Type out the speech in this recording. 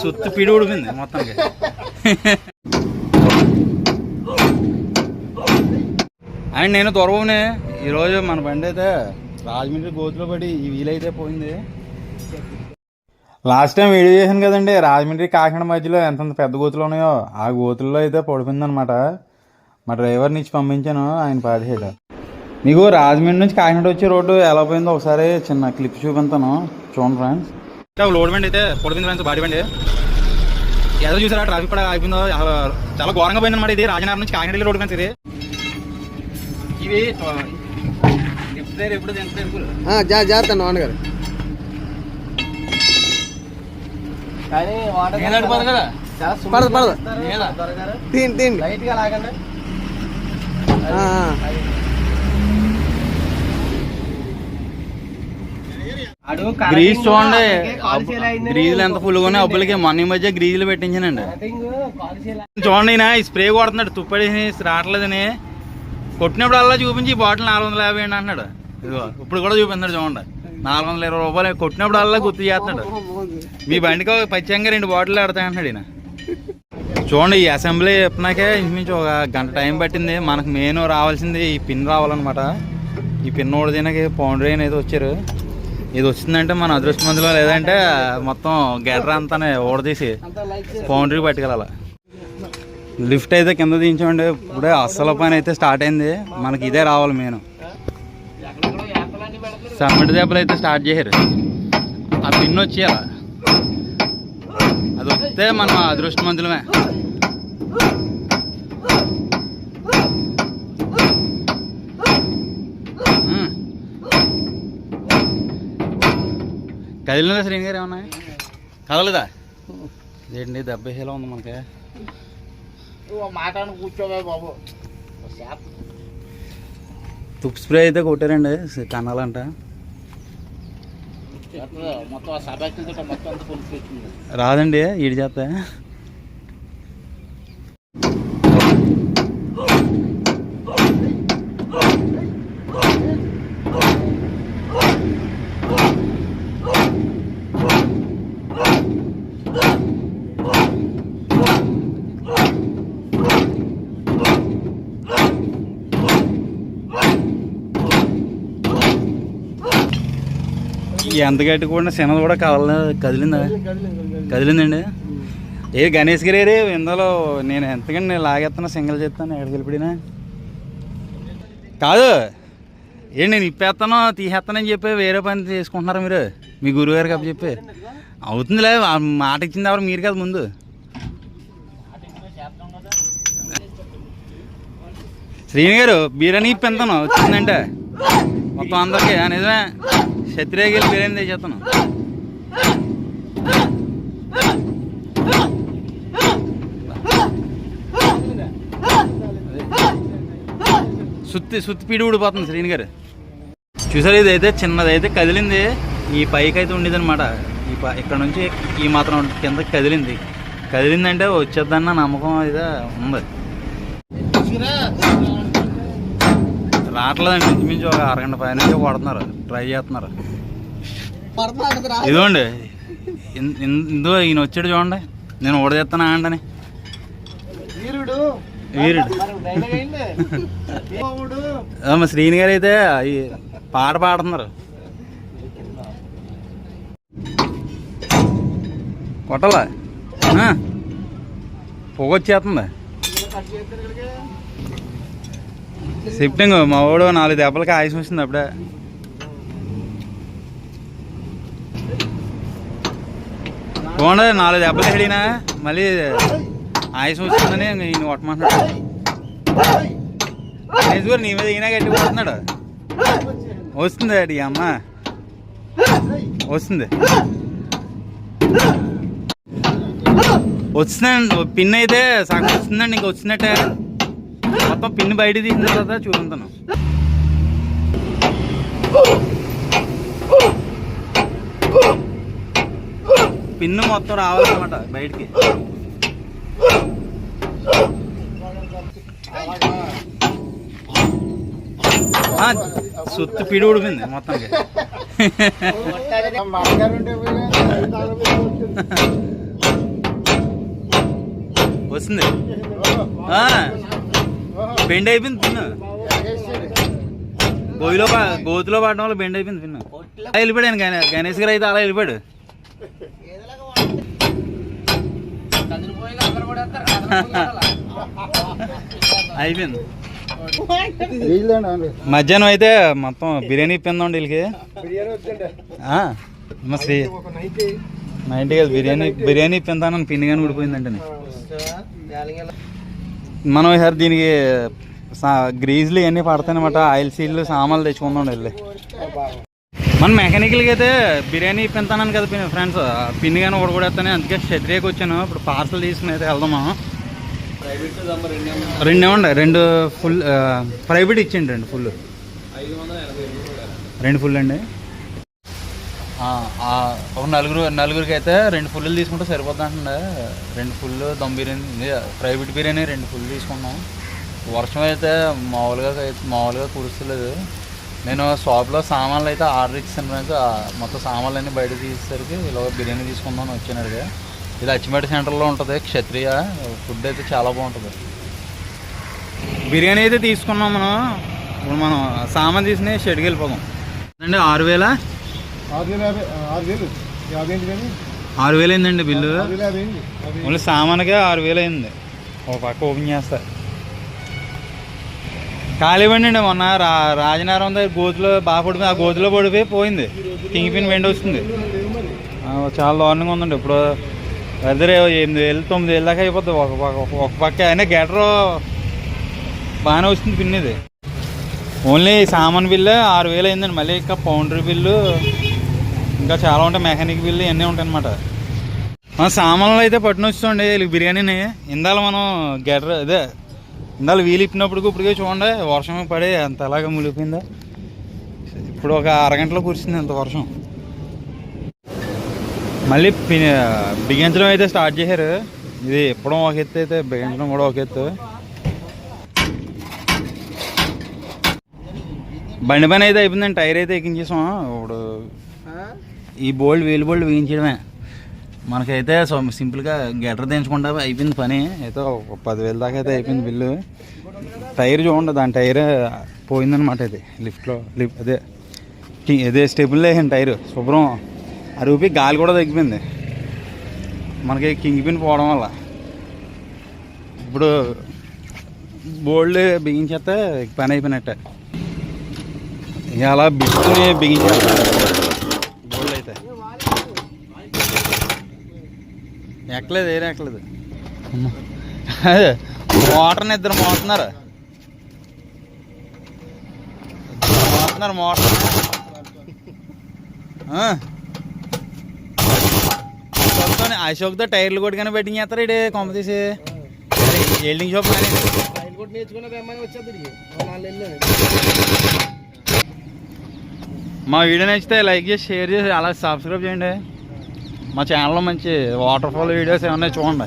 సుత్తు పిడి ఉడిపింది మొత్తానికి. అండ్ నేను త్వరబోనే ఈరోజు మన బండి అయితే రాజమండ్రి గోతులో పడి ఈ వీలైతే పోయింది. లాస్ట్ టైం వీడియో చేశాను కదండి రాజమండ్రి కాకినాడ మధ్యలో ఎంతంత పెద్ద గోతులు ఉన్నాయో ఆ గోతుల్లో అయితే పడిపోయింది అనమాట మా డ్రైవర్ని ఇచ్చి పంపించాను ఆయన పాడేసాడు మీకు రాజమండ్రి నుంచి కాకినాడ వచ్చే రోడ్డు ఎలా పోయిందో ఒకసారి చిన్న క్లిప్ చూపించాను చూడండి ఫ్రెండ్స్. లోడ్ బండి అయితే పడిపోయింది ఫ్రెండ్స్ బాడీ బండి ఏదో చూసారా ట్రాఫిక్ కూడా అయిపోయిందో చాలా ఘోరంగా పోయింది అనమాట ఇది రాజనగరం నుంచి కాకినాడ రోడ్ ఫ్రెండ్స్ ఇది ఇవి ఎప్పుడు జాగ్రత్త నాన్నగారు పడదు, పడదు. తిండి తిండి లైట్గా లాగండి ఆ, ఆ. అడు గ్రీజ్ చూడండి గ్రీజులు ఎంత ఫుల్గా ఉన్నాయి అబ్బులకి మొన్న మధ్య గ్రీజులు పెట్టించానండి. చూడండి ఈయన ఈ స్ప్రే కొడుతున్నాడు తుప్పడేసి రావట్లేదని. కొట్టినప్పుడు అలా చూపించి ఈ బాటిల్ నాలుగు వందల యాభై అండి అంటున్నాడు. ఇదిగో ఇప్పుడు కూడా చూపిస్తున్నాడు చూడండి. నాలుగు వందల ఇరవై రూపాయలు కొట్టినప్పుడు అలా గుర్తు చేస్తున్నాడు. మీ బండికి పచ్చంగా రెండు బాటిల్ ఆడతాయి అంటున్నాడు ఈయన. చూడండి ఈ అసెంబ్లీ చెప్పినాకే ఇంచుమించు ఒక గంట టైం పట్టింది. మనకు మెయిన్ రావాల్సింది ఈ పిన్ రావాలన్నమాట. ఈ పిన్ ఓడిదినకి పౌండరీ అనేది వచ్చారు. ఇది వచ్చిందంటే మన అదృష్టమందులో లేదంటే మొత్తం గెడ్ర అంతానే ఓడదీసి అంతా బౌండరీ పట్టుకెళ్ళాలి. లిఫ్ట్ అయితే కింద దించండి ఇప్పుడే అస్సల పని అయితే స్టార్ట్ అయింది. మనకి ఇదే రావాలి మెయిన్. ఎక్కడెక్కడో దెబ్బలు అయితే స్టార్ట్ చేశారు. ఆ పిన్ వచ్చేయాల. అది వస్తే మనం అదృష్టమంతులమే కదిలిందా శ్రీని గారు ఏమన్నా? కదలదా ఏంటి డెబ్బై వేలో ఉంది మనకి? మాట్లాడి కూర్చోవే బాబు. తుప్పు స్ప్రే అయితే కొట్టారండి వచ్చింది రాదండి ఈడి చేత ఎంత గట్టి కూడా శనది కూడా కదల కదిలిందా? కదిలిందండి. ఏ గణేష్ గారి ఇందులో నేను ఎంతకండి నేను లాగేస్తున్నా సింగిల్ చేస్తాను ఎక్కడికి వెళ్ళిపోయినా? కాదు. ఏ నేను ఇప్పేస్తాను తీసేస్తానని చెప్పి వేరే పని చేసుకుంటున్నారా మీరు? మీ గురువు గారికి అప్పు చెప్పి. అవుతుందిలే మాట ఇచ్చింది ఎవరు మీరు కదా ముందు. శ్రీని గారు బిర్యానీ ఇప్పిస్తాను వచ్చిందంటే. మొత్తం అందరికీ నిజమే. క్షత్రియ బిర్యానీ తెచ్చేస్తాను సుత్తి సుత్తి పీడి ఊడిపోతుంది శ్రీని గారు. చూసారు ఇదైతే చిన్నదైతే కదిలింది. ఈ పైకి అయితే ఉండేది అనమాట ఈ ప- ఇక్కడ నుంచి ఈ మాత్రం కింద కదిలింది. కదిలిందంటే వచ్చేద్దన్న నమ్మకం అయితే ఉంది. రావట్లేదండి. ఇంచుమించు ఒక అరగంట పైన కొడుతున్నారు ట్రై చేస్తున్నారు. ఇదిగోండి. ఇందో ఈయన వచ్చాడు చూడండి. నేను ఓడదెత్తానా అంటని వీరుడు. వీరుడు. శ్రీని గారు అయితే ఈ పాట పాడుతున్నారు. కొట్టాలా? పొగ వచ్చేస్తుంది. షిఫ్టింగ్ మా వాడు నాలుగు దెబ్బలకి ఆయుష్ వచ్చింది అప్పుడే. చూడండి నాలుగు దెబ్బలు హెడినా మళ్ళీ ఆయుష్ వచ్చిందని ఈయన కొట్టమంటున్నాడు. గణేష్ గారు నీ మీద ఈయన గట్టి కొడుతున్నాడు. వస్తుంది అడి అమ్మ. వస్తుంది. వస్తుందండి పిన్ అయితే సగం వస్తుందండి ఇంక వచ్చినట్టే. మొత్తం పిన్ బయట తీసిన తర్వాత చూపుతాను పిన్ను మొత్తం రావాలన్నమాట బయటికి. సుత్తు పిడి ఉడిపింది మొత్తానికి. వస్తుంది. బెండ్ అయిపోయింది పిన్న గోయిలో పా- గోతులో పడడం వల్ల బెండ్ అయిపోయింది పిన్న అలా వెళ్ళిపోయాను గణేష్ గారు అయితే అలా వెళ్ళిపోయాడు. అయిపోయింది. మధ్యాహ్నం అయితే మొత్తం బిర్యానీ ఇప్పిందండి వీళ్ళకి. మా శ్రీ నైన్టీ కదా బిర్యానీ బిర్యానీ ఇప్పిందానని పిండి కానీ ఊడిపోయిందంటే మనం ఈసారి దీనికి గ్రీజ్లు ఇవన్నీ పడతాయన్నమాట. ఆయిల్ సీల్లు సామాన్లు తెచ్చుకుందాం వెళ్ళి. మన మెకానికల్కి అయితే బిర్యానీ ఇప్పింతానని కదా పిన్ ఫ్రెండ్స్ పిన్ని కానీ ఊడగొడేస్తానే అందుకే క్షత్రియకి వచ్చాను. ఇప్పుడు పార్సల్ తీసుకుని అయితే వెళ్దామా? రెండు ఇవ్వండి రెండు ఫుల్ ప్రైవేట్ ఇచ్చేయండి రెండు ఫుల్ రెండు ఫుల్ అండి. ఒక నలుగురు నలుగురికి అయితే రెండు ఫుల్లు తీసుకుంటే సరిపోద్ది అంటుండే రెండు ఫుల్లు దమ్ బిర్యానీ ప్రైవేట్ బిర్యానీ రెండు ఫుల్లు తీసుకున్నాం. వర్షం అయితే మామూలుగా మామూలుగా కురుస్తలేదు. నేను షాప్లో సామాన్లు అయితే ఆర్డర్ ఇచ్చాను మొత్తం సామాన్లు అన్నీ బయట తీసేసరికి ఇలా బిర్యానీ తీసుకుందామని వచ్చాను అడిగా. ఇది అచ్చిమేట సెంటర్లో ఉంటుంది క్షత్రియ. ఫుడ్ అయితే చాలా బాగుంటుంది. బిర్యానీ అయితే తీసుకున్నాం మనం. ఇప్పుడు మనం సామాన్ తీసుకుని షెడ్కి వెళ్ళిపోదాం. అండి ఆరు వేల? ఆరు వేలు యాభై ఆరు వేలు యాభై ఏంటి కానీ? ఆరు వేలు అయిందండి బిల్లు. ఆరు వేలు యాభై అయింది యాభై ఓన్లీ సామాన్కే ఆరు వేలు అయింది. ఒక పక్క ఓపెన్ చేస్తా. ఖాళీ బండి అండి మొన్న రా రాజనగరం దగ్గర గోతులో బాగా పడిపోయి ఆ గోతులో పడిపోయి పోయింది. కింగ్ పిన్ వెండి వస్తుంది. చాలా దారుణంగా ఉందండి. ఇప్పుడు వెదర్ ఎనిమిది వేలు తొమ్మిది వేలు దాకా అయిపోతుంది ఒక పక్క ఒక పక్క అయినా గెటర్ బాగానే వస్తుంది పిన్ ఇది. ఓన్లీ సామాన్ బిల్లు ఆరు వేలు అయిందండి. మళ్ళీ ఇంకా పౌండరీ బిల్లు ఇంకా చాలా ఉంటాయి. మెకానిక్ బిల్లు ఇవన్నీ ఉంటాయి అనమాట మన సామాన్లు అయితే పట్టున వీళ్ళకి బిర్యానీని ఇందాల మనం గెటర్ అదే ఇందాల వీలు ఇప్పినప్పుడు ఇప్పటికే చూడండి. వర్షం పడి అంత ఎలాగా మునిగిపోయిందో? ఇప్పుడు ఒక అరగంటలో కురిసింది అంత వర్షం. మళ్ళీ బిగించడం అయితే స్టార్ట్ చేశారు. ఇది ఎప్పుడో ఒక ఎత్తు అయితే బిగించడం కూడా ఒక ఎత్తు. బండి పని అయితే అయిపోయిందండి. టైర్ అయితే ఎక్కించేసాం. ఇప్పుడు ఈ బోల్డ్ వేలు బోల్డ్ వేయించడమే. మనకైతే సో సింపుల్గా గెటర్ దించకుండా అయిపోయింది పని. అయితే ఒక పదివేల దాకా అయితే అయిపోయింది బిల్లు. టైర్ చూడండి దాని టైర్ పోయిందనమాట ఇది. లిఫ్ట్లో లిఫ్ట్ అదే అదే స్టెబుల్ వేసాను టైర్. శుభ్రం. అరుగుపి గాలి కూడా తగ్గిపోయింది. మనకి కింగ్ పిన్ పోవడం వల్ల. ఇప్పుడు బోల్డ్ బిగించేస్తే పని అయిపోయినట్టే. ఇలా అలా బిక్కుని బిగించేస్తారు బోల్డ్ అయితే ఎక్కలేదు ఏరే ఎక్కలేదు. అదే మోటార్ని ఇద్దరు మోతున్నారు మోతున్నారు మోటార్. అశోక్తో అశోక్తో టైర్లు కొట్టుకొని బెట్టింగ్ చేస్తారు ఇడే కొంప తీసి. వెల్డింగ్ షాప్ కానీ మా వీడియో నచ్చితే లైక్ చేసి షేర్ చేసి అలా సబ్స్క్రైబ్ చేయండి. మా ఛానల్లో మంచి వాటర్ ఫాల్ వీడియోస్ ఏమన్నా చూడండి.